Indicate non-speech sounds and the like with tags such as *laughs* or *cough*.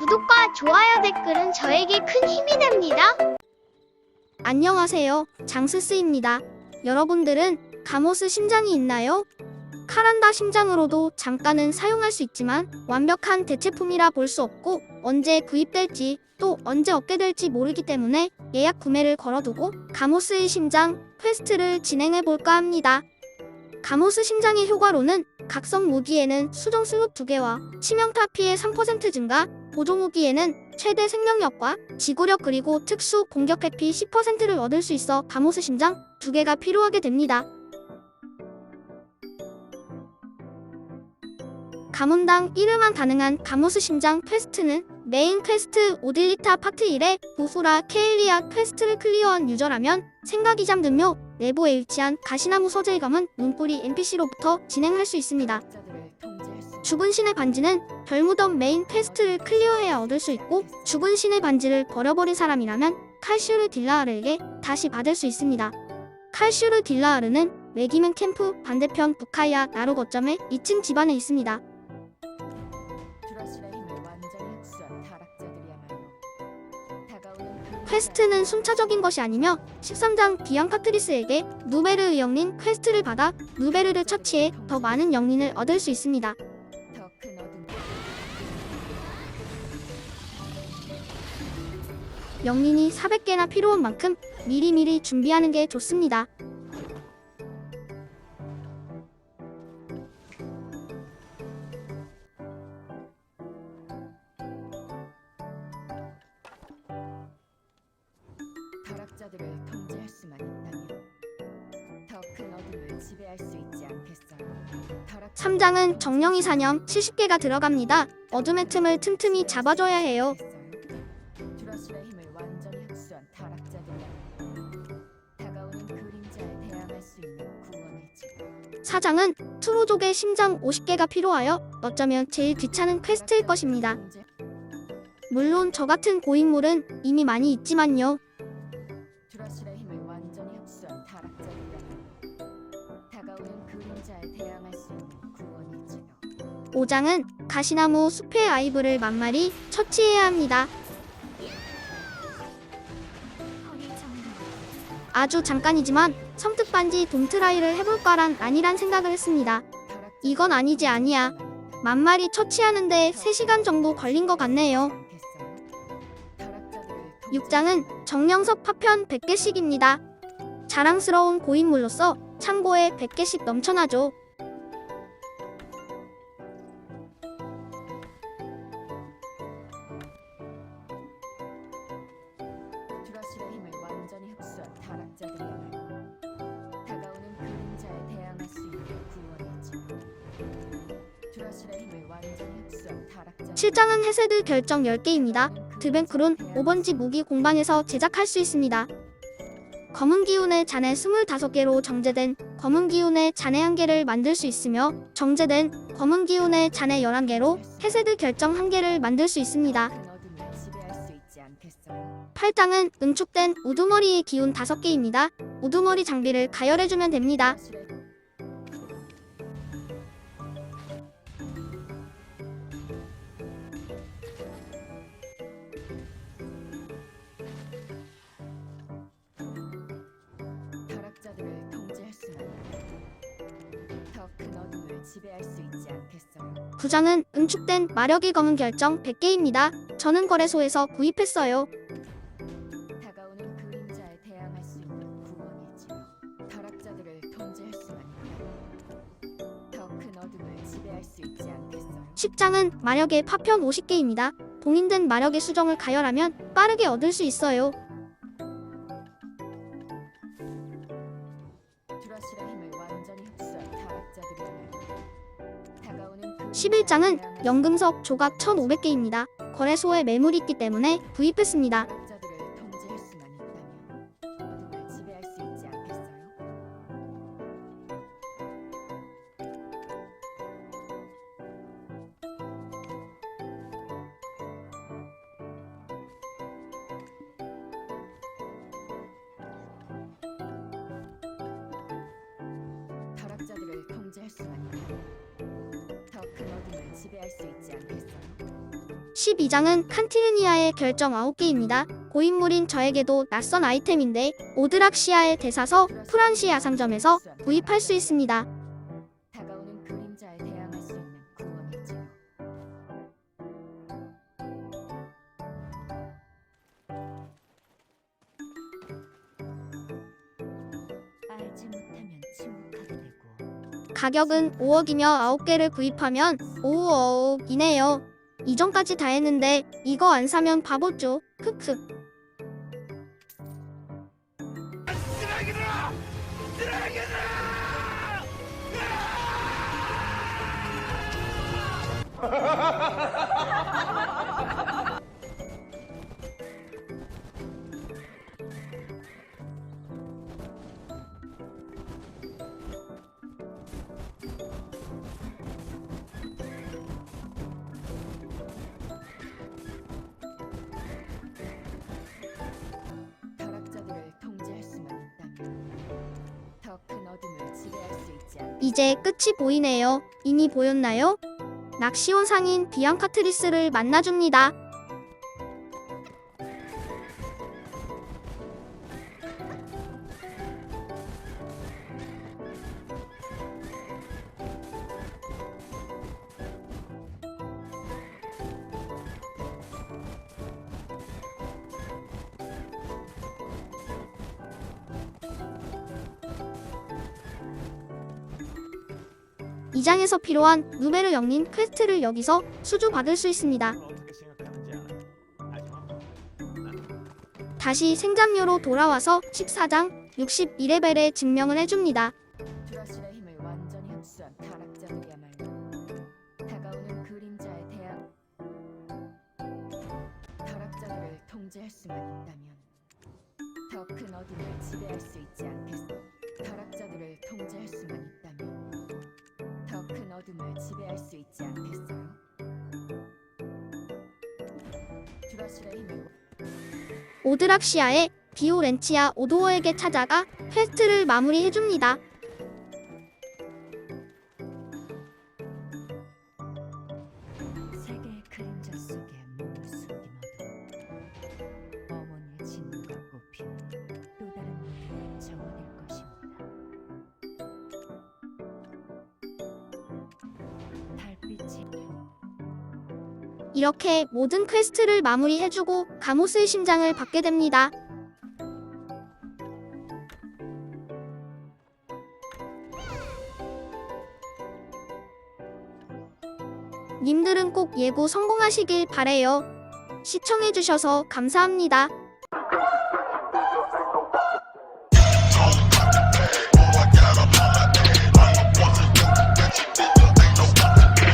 구독과 좋아요 댓글은 저에게 큰 힘이 됩니다. 안녕하세요. 장스스입니다. 여러분들은 가모스 심장이 있나요? 카란다 심장으로도 잠깐은 사용할 수 있지만 완벽한 대체품이라 볼 수 없고 언제 구입될지 또 언제 얻게 될지 모르기 때문에 예약 구매를 걸어두고 가모스의 심장 퀘스트를 진행해 볼까 합니다. 가모스 심장의 효과로는 각성 무기에는 수정 슬롯 2개와 치명타 피해 3% 증가, 보조 무기에는 최대 생명력과 지구력 그리고 특수 공격 회피 10%를 얻을 수 있어 가모스 심장 2개가 필요하게 됩니다. 가문당 1회만 가능한 가모스 심장 퀘스트는 메인 퀘스트 오딜리타 파트 1의 보수라 케일리아 퀘스트를 클리어한 유저라면 생각이 잠든 묘 내부에 위치한 가시나무 서재에 감은 눈뿌리 NPC로부터 진행할 수 있습니다. 죽은 신의 반지는 별무덤 메인 퀘스트를 클리어해야 얻을 수 있고 죽은 신의 반지를 버려버린 사람이라면 칼슈르 딜라하르에게 다시 받을 수 있습니다. 칼슈르 딜라하르는 외기면 캠프 반대편 부카이아 나루 거점의 2층 집안에 있습니다. 퀘스트는 순차적인 것이 아니며 13장 비앙 카트리스에게 누베르의 영린 퀘스트를 받아 누베르를 처치해 더 많은 영린을 얻을 수 있습니다. 영린이 400개나 필요한 만큼 미리미리 준비하는 게 좋습니다. 타락자들을 통제할 수만 있다면 더 큰 어둠을 지배할 수 있지 않겠어요. 타락 3장은 정령이 사념 70개가 들어갑니다. 어둠의 틈을 틈틈이 잡아줘야 해요. 질. 4장은 투로족의 심장 50개가 필요하여 어쩌면 제일 귀찮은 퀘스트일 것입니다. 물론 저 같은 고인물은 이미 많이 있지만요. 드라시라 힘을 완전히 흡수한 타락자들이야말로 다가오는 그림자에 대항할 수 있는 구원의 질. 5장은 가시나무 숲의 아이브를 만마리 처치해야 합니다. 아주 잠깐이지만 섬뜩 반지 돔트라이를 해볼까란 아니란 생각을 했습니다. 이건 아니지 아니야. 만마리 처치하는데 3시간 정도 걸린 것 같네요. 6장은 정령석 파편 100개씩입니다. 자랑스러운 고인물로서 창고에 100개씩 넘쳐나죠. 7장은 헤세드 결정 10개입니다. 드벤크론 5번지 무기 공방에서 제작할 수 있습니다. 검은 기운의 잔해 25개로 정제된 검은 기운의 잔해 1개를 만들 수 있으며 정제된 검은 기운의 잔해 11개로 헤세드 결정 1개를 만들 수 있습니다. 큰 어둠을 지배할 수 있지 않겠어요. 8장은 응축된 우두머리의 기운 5개입니다. 우두머리 장비를 가열해주면 됩니다. 9장은 응축된 마력의 검은 결정 100개입니다. 저는 거래소에서 구입했어요. 다가오는 그림자에 대항할 수 있는 구원의 질. 타락자들을 통제할 수만 더큰 어둠을 지배할 수 있지 않겠어요. 10장은 마력의 파편 50개입니다. 봉인된 마력의 수정을 가열하면 빠르게 얻을 수 있어요. 드라시라 힘을 완전히 흡수한 타락자들이야말 11장은 대항할 수 연금석 조각 1500개입니다. 거래소에 매물이 있기 때문에 구입했습니다. 지배할 수 있지 않겠어요? 12장은 칸티르니아의 결정 9개입니다. 고인물인 저에게도 낯선 아이템인데 오드락시아의 대사서 프란시아 상점에서 구입할 수 있습니다. 가격은 5억이며 9개를 구입하면 5억이네요. 이전까지 다 했는데 이거 안 사면 바보죠. 크크. *laughs* 이제 끝이 보이네요. 이미 보였나요? 낚시원 상인 비앙카트리스를 만나줍니다. 이 장에서 필요한 누베르 영린 퀘스트를 여기서 수주 받을 수 있습니다. 다시 생존료로 돌아와서 14장 62레벨에 증명을 해줍니다. 드라실의 힘을 완전히 흡수한 타락자들이야말로 다가오는 그림자에 대항 타락자들을 통제할 수만 있다면 더 큰 어둠을 지배할 수 있지 않겠어 타락자들을 통제할 수만 큰 어둠을 지배할 수 있지 않겠어요? 오드락시아의 비오렌치아 오도어에게 찾아가 퀘스트를 마무리해줍니다. 이렇게 모든 퀘스트를 마무리해주고 가모스의 심장을 받게 됩니다. 님들은 꼭 예고 성공하시길 바래요. 시청해주셔서 감사합니다.